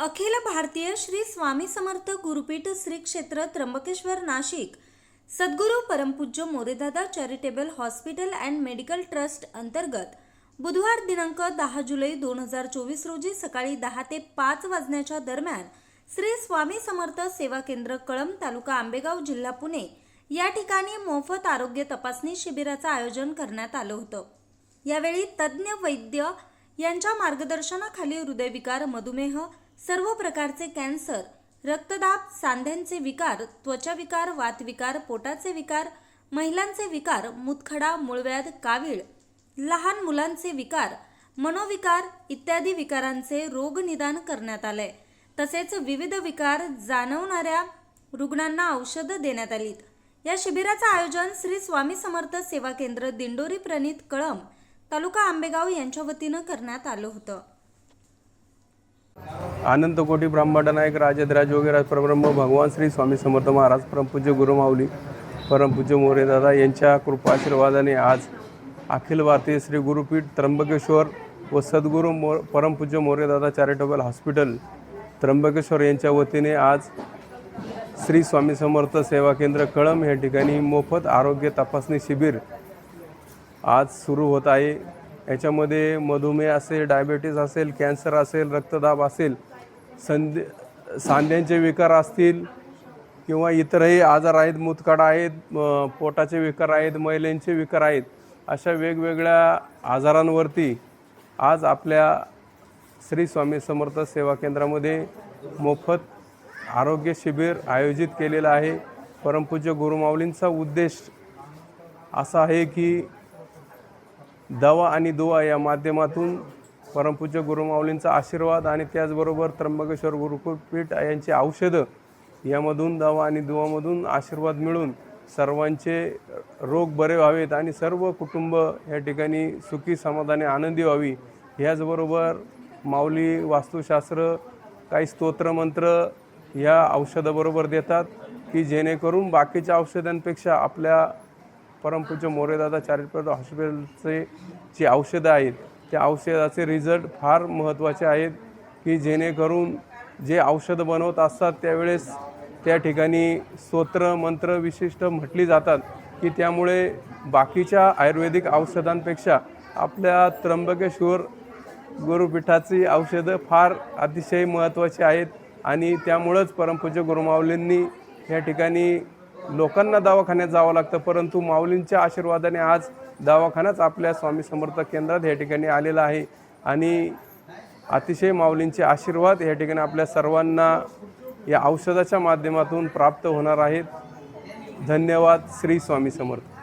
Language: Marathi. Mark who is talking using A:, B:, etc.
A: अखिल भारतीय श्री स्वामी समर्थ गुरुपीठ श्री क्षेत्र त्र्यंबकेश्वर नाशिक. सद्गुरू परमपूज्य Moredada charitable hospital and medical trust अंतर्गत बुधवार दिनांक दहा जुलै दोन हजार चोवीस रोजी सकाळी दहा ते पाच वाजण्याच्या दरम्यान श्री स्वामी समर्थ सेवा केंद्र कळंब तालुका आंबेगाव जिल्हा पुणे या ठिकाणी मोफत आरोग्य तपासणी शिबिराचं आयोजन करण्यात आलं होतं. यावेळी तज्ज्ञ वैद्य यांच्या मार्गदर्शनाखाली हृदयविकार मधुमेह सर्व प्रकारचे कॅन्सर रक्तदाब सांध्यांचे विकार त्वचाविकार वातविकार पोटाचे विकार महिलांचे विकार मुतखडा मूळव्याध कावीळ लहान मुलांचे विकार मनोविकार इत्यादी विकारांचे रोगनिदान करण्यात आले. तसेच विविध विकार जाणवणाऱ्या रुग्णांना औषधं देण्यात आलीत या शिबिराचं आयोजन श्री स्वामी समर्थ सेवा केंद्र दिंडोरी प्रणित कळंब तालुका आंबेगाव यांच्या वतीनं करण्यात आलं होतं.
B: आनंद कोटी ब्रह्मांड राजद्राज वगैरे परब्रह्म भगवान श्री स्वामी समर्थ महाराज परमपूज्य गुरुमाऊली परमपूज्य मोरेदादा यांच्या कृपा आशीर्वादाने आज अखिल भारतीय श्री गुरुपीठ त्र्यंबकेश्वर व सद्गुरू मो परमपूज्य मोरेदादा चॅरिटेबल हॉस्पिटल त्र्यंबकेश्वर यांच्या वतीने आज श्री स्वामी समर्थ सेवा केंद्र कळंब या ठिकाणी मोफत आरोग्य तपासणी शिबिर आज सुरू होत आहे. याच्यामध्ये मधुमेह असेल डायबेटीस असेल कॅन्सर असेल रक्तदाब असेल संधी सांध्यांचे विकार असतील किंवा इतरही आजार आहेत मुतखडा आहेत पोटाचे विकार आहेत महिलांचे विकार आहेत अशा वेगवेगळ्या आजारांवरती आज आपल्या श्री स्वामी समर्थ सेवा केंद्रामध्ये मोफत आरोग्य शिबिर आयोजित केलेलं आहे. परमपूज्य गुरुमाऊलींचा उद्देश असा आहे की दवा आणि दुवा या माध्यमातून परमपूज्य गुरुमाऊलींचा आशीर्वाद आणि त्याचबरोबर त्र्यंबकेश्वर गुरुकुलपीठ यांची औषधं यामधून दवा आणि दुवामधून आशीर्वाद मिळून सर्वांचे रोग बरे व्हावेत आणि सर्व कुटुंब या ठिकाणी सुखी समाधाने आनंदी व्हावी. ह्याचबरोबर माऊली वास्तुशास्त्र काही स्तोत्रमंत्र या औषधाबरोबर देतात की जेणेकरून बाकीच्या औषधांपेक्षा आपल्या परमपूज्य मोरेदादा चॅरिटेबल हॉस्पिटलचे जी औषधं आहेत त्या औषधाचे रिझल्ट फार महत्त्वाचे आहेत की जेणेकरून जे औषधं बनवत असतात त्यावेळेस त्या ठिकाणी स्तोत्र मंत्र विशिष्ट म्हटली जातात की त्यामुळे बाकीच्या आयुर्वेदिक औषधांपेक्षा आपल्या त्र्यंबकेश्वर गुरुपीठाची औषधं फार अतिशय महत्त्वाची आहेत आणि त्यामुळंच परमपूज्य गुरुमाऊलींनी या ठिकाणी लोकांना दवाखान्यात जावं लागतं परंतु माऊलींच्या आशीर्वादाने आज दवाखानाच आपल्या स्वामी समर्थ केंद्रात या ठिकाणी आलेला आहे. आणि अतिशय माऊलींचे आशीर्वाद या ठिकाणी आपल्या सर्वांना या औषधाच्या माध्यमातून प्राप्त होणार आहेत. धन्यवाद श्री स्वामी समर्थ.